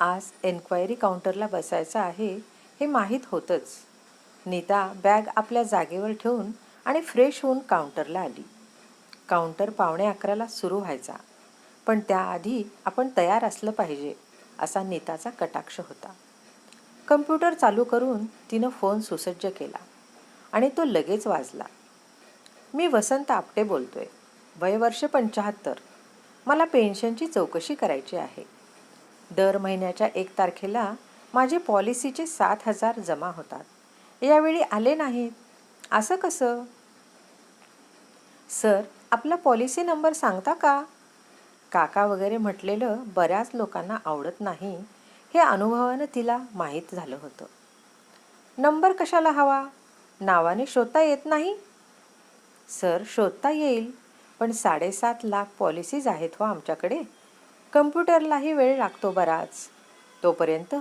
आज एन्क्वायरी काउंटरला बसायचं आहे हे माहीत होतंच. नीता बॅग आपल्या जागेवर ठेवून आणि फ्रेश होऊन काउंटरला आली. काउंटर पावणे अकराला सुरू व्हायचा. पण त्याआधी आपण तयार असलं पाहिजे असा नीताचा कटाक्ष होता. कम्प्युटर चालू करून तिनं फोन सुसज्ज केला आणि तो लगेच वाजला. मी वसंत आपटे बोलतोय. वयवर्ष पंच्याहत्तर मला पेन्शनची चौकशी करायची आहे. दर महिन्याच्या एक तारखेला माझे पॉलिसीचे सात हजार जमा होतात. यावेळी आले नाहीत. असं कसं? सर आपला पॉलिसी नंबर सांगता का? काका वगैरे म्हटलेलं बऱ्याच लोकांना आवडत नाही. हे अनुभवानं तिला माहीत झालं होतं. नंबर कशाला हवा? नावाने शोधता येत नाही? सर शोधता येईल. पण साडेसात लाख पॉलिसीज आहेत हो आमच्याकडे. कम्प्युटरलाही वेळ लागतो बराच. तोपर्यंत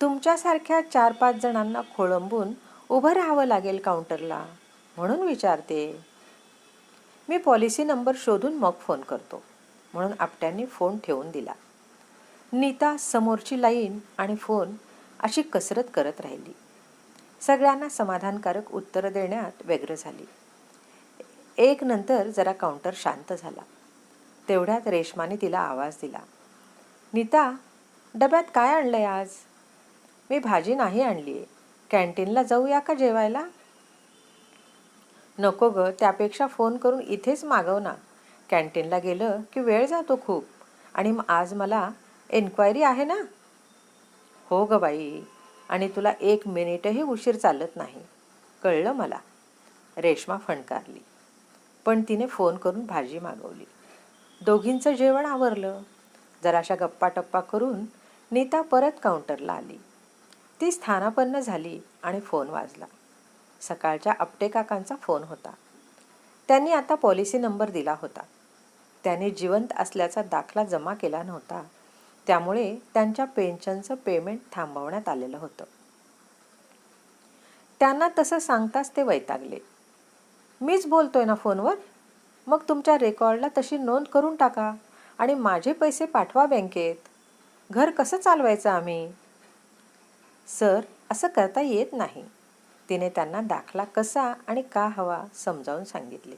तुमच्यासारख्या चार पाच जणांना खोळंबून उभं राहावं लागेल काउंटरला म्हणून विचारते. मी पॉलिसी नंबर शोधून मग फोन करतो म्हणून आपट्यांनी फोन ठेवून दिला. नीता समोरची लाईन आणि फोन अशी कसरत करत राहिली. सगळ्यांना समाधानकारक उत्तर देण्यात व्यग्र झाली. एक नंतर जरा काउंटर शांत झाला. तेवढ्यात रेशमाने तिला आवाज दिला. नीता डब्यात काय आणलंय आज? मी भाजी नाही आणली. आहे कॅन्टीनला जाऊया का जेवायला? नको ग त्यापेक्षा फोन करून इथेच मागव ना. कॅन्टीनला गेलं की वेळ जातो खूप. आणि मग आज मला एन्क्वायरी आहे ना? हो ग बाई. आणि तुला एक मिनिटही उशीर चालत नाही. कळलं मला. रेश्मा फणकारली. पण तिने फोन करून भाजी मागवली. दोघींचं जेवण आवरलं. जराशा गप्पा टप्पा करून नीता परत काउंटरला आली. ती स्थानापन्न झाली आणि फोन वाजला. सकाळच्या आपटे काकांचा फोन होता. त्यांनी आता पॉलिसी नंबर दिला होता. त्यांनी जिवंत असल्याचा दाखला जमा केला नव्हता. त्यामुळे त्यांच्या पेन्शनचं पेमेंट थांबवण्यात आलेलं होतं. त्यांना तसं सांगताच ते वैतागले. मीच बोलतोय ना फोनवर? मग तुमच्या रेकॉर्डला तशी नोंद करून टाका. आणि माझे पैसे पाठवा बँकेत. घर कसं चालवायचं आम्ही? सर असं करता येत नाही. तिने त्यांना दाखला कसा आणि का हवा समजावून सांगितले.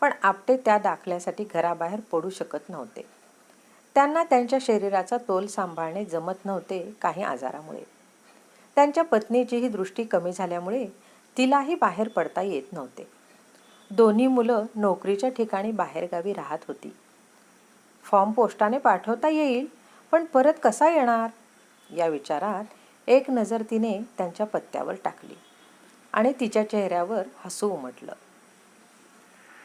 पण आपटे त्या दाखल्यासाठी घराबाहेर पडू शकत नव्हते. त्यांना त्यांच्या शरीराचा तोल सांभाळणे जमत नव्हते काही आजारामुळे. त्यांच्या पत्नीचीही दृष्टी कमी झाल्यामुळे तिलाही बाहेर पडता येत नव्हते. दोन्ही मुलं नोकरीच्या ठिकाणी बाहेरगावी राहत होती. फॉर्म पोस्टाने पाठवता येईल. पण परत कसा येणार? या विचारात एक नजर तिने त्यांच्या पत्त्यावर टाकली आणि तिच्या चेहऱ्यावर हसू उमटलं.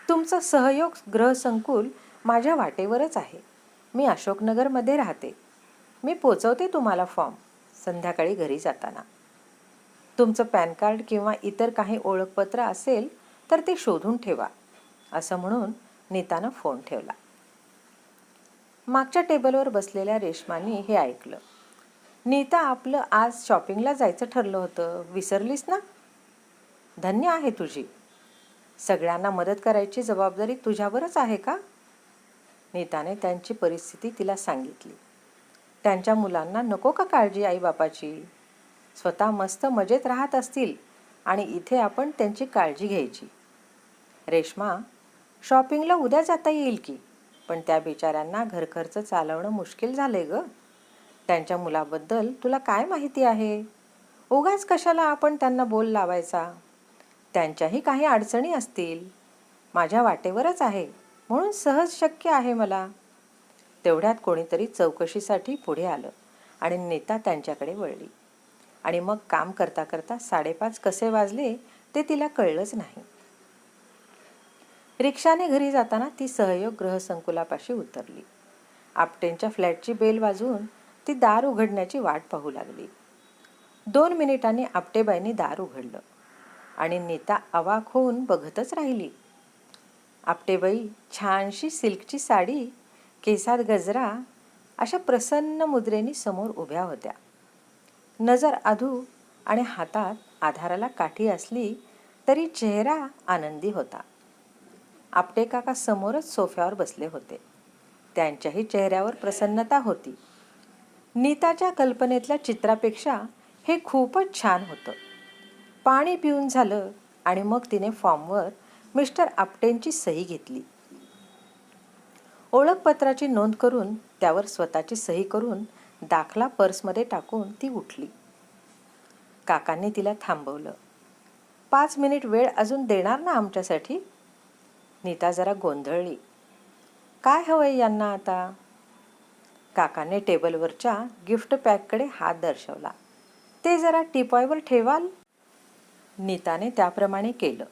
तुमचं सहयोग ग्रहसंकुल माझ्या वाटेवरच आहे. मी अशोकनगरमध्ये राहते. मी पोचवते तुम्हाला फॉर्म संध्याकाळी घरी जाताना. तुमचं पॅन कार्ड किंवा इतर काही ओळखपत्र असेल तर ते शोधून ठेवा असं म्हणून नीतानं फोन ठेवला. मागच्या टेबलवर बसलेल्या रेश्मानी हे ऐकलं. नीता आपलं आज शॉपिंगला जायचं ठरलं होतं. विसरलीस ना? धन्य आहे तुझी. सगळ्यांना मदत करायची जबाबदारी तुझ्यावरच आहे का? नीताने त्यांची परिस्थिती तिला सांगितली. त्यांच्या मुलांना नको का काळजी आईबापाची? स्वतः मस्त मजेत राहत असतील आणि इथे आपण त्यांची काळजी घ्यायची. रेश्मा शॉपिंगला उद्या जाता येईल की? पण त्या बिचाऱ्यांना घरखर्च चालवणं मुश्किल झाले ग. त्यांच्या मुलाबद्दल तुला काय माहिती आहे? उगाच कशाला आपण त्यांना बोल लावायचा? त्यांच्याही काही अडचणी असतील. माझ्या वाटेवरच आहे. म्हणून सहज शक्य आहे मला. तेवढ्यात कोणीतरी चौकशीसाठी पुढे आलं आणि नेता त्यांच्याकडे वळली. आणि मग काम करता करता साडेपाच कसे वाजले ते तिला कळलंच नाही. रिक्षाने घरी जाताना ती सहयोग ग्रहसंकुलापाशी उतरली. आपटेंच्या फ्लॅटची बेल वाजवून ती दार उघडण्याची वाट पाहू लागली. दोन मिनिटांनी आपटेबाईंनी दार उघडलं आणि नीता अवाक होऊन बघतच राहिली. आपटेबाई छानशी सिल्कची साडी केसात गजरा अशा प्रसन्न मुद्रेनी समोर उभ्या होत्या. नजर अधू आणि हातात आधाराला काठी असली तरी चेहरा आनंदी होता. आपटे काका समोरच सोफ्यावर बसले होते. त्यांच्याही चेहऱ्यावर प्रसन्नता होती. नीताच्या कल्पनेतल्या चित्रापेक्षा हे खूपच छान होतं. पाणी पिऊन झालं आणि मग तिने फॉर्मवर मिस्टर आपटेंची सही घेतली. ओळखपत्राची नोंद करून त्यावर स्वतःची सही करून दाखला पर्समध्ये टाकून ती उठली. काकांनी तिला थांबवलं. पाच मिनिट वेळ अजून देणार ना आमच्यासाठी? नीता जरा गोंधळली. काय हवंय यांना आता? काकाने टेबलवरच्या गिफ्ट पॅककडे हात दर्शवला. ते जरा टिपॉयवर ठेवाल? नीताने त्याप्रमाणे केलं.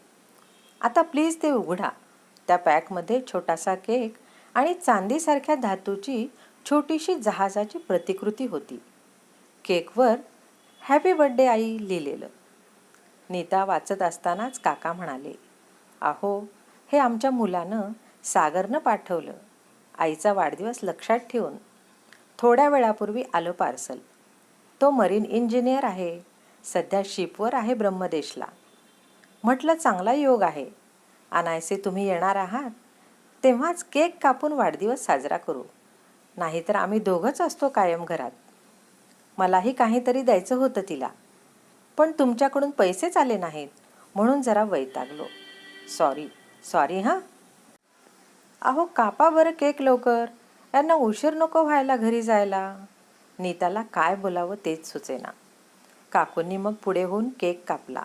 आता प्लीज ते उघडा. त्या पॅकमध्ये छोटासा केक आणि चांदीसारख्या धातूची छोटीशी जहाजाची प्रतिकृती होती. केकवर हॅपी बर्थडे आई लिहिलेलं. नीता वाचत असतानाच काका म्हणाले आहो हे आमच्या मुलानं सागरनं पाठवलं. आईचा वाढदिवस लक्षात ठेवून. थोड्या वेळापूर्वी आलं पार्सल. तो मरीन इंजिनियर आहे. सध्या शिपवर आहे ब्रह्मदेशला. म्हटलं चांगला योग आहे. अनायसे तुम्ही येणार आहात. तेव्हाच केक कापून वाढदिवस साजरा करू. नाहीतर आम्ही दोघंच असतो कायम घरात. मलाही काहीतरी द्यायचं होतं तिला. पण तुमच्याकडून पैसेच आले नाहीत. म्हणून जरा वैतागलो. सॉरी सॉरी हां? अहो कापा बरं केक लवकर. यांना उशीर नको व्हायला घरी जायला. नीताला काय बोलावं तेच सुचेना. काकूंनी मग पुढे होऊन केक कापला.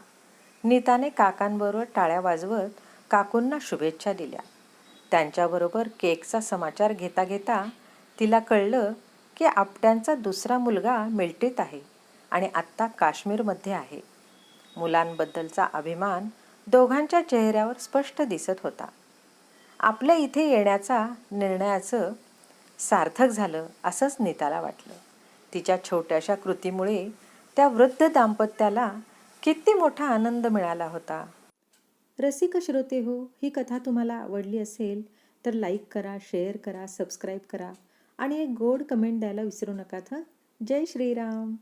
नीताने काकांबरोबर टाळ्या वाजवत काकूंना शुभेच्छा दिल्या. त्यांच्याबरोबर केकचा समाचार घेता घेता तिला कळलं की आपट्यांचा दुसरा मुलगा मिल्टीत आहे आणि आत्ता काश्मीरमध्ये आहे. मुलांबद्दलचा अभिमान दोघांच्या चेहऱ्यावर स्पष्ट दिसत होता. आपल्या इथे येण्याचा निर्णयाचं सार्थक झालं असंच नीताला वाटलं. तिच्या छोट्याशा कृतीमुळे त्या वृद्ध दाम्पत्याला किती मोठा आनंद मिळाला होता. रसिक श्रोते हो ही कथा तुम्हाला आवडली असेल तर लाईक करा शेअर करा सबस्क्राईब करा आणि एक गोड कमेंट द्यायला विसरू नका हं जय श्रीराम.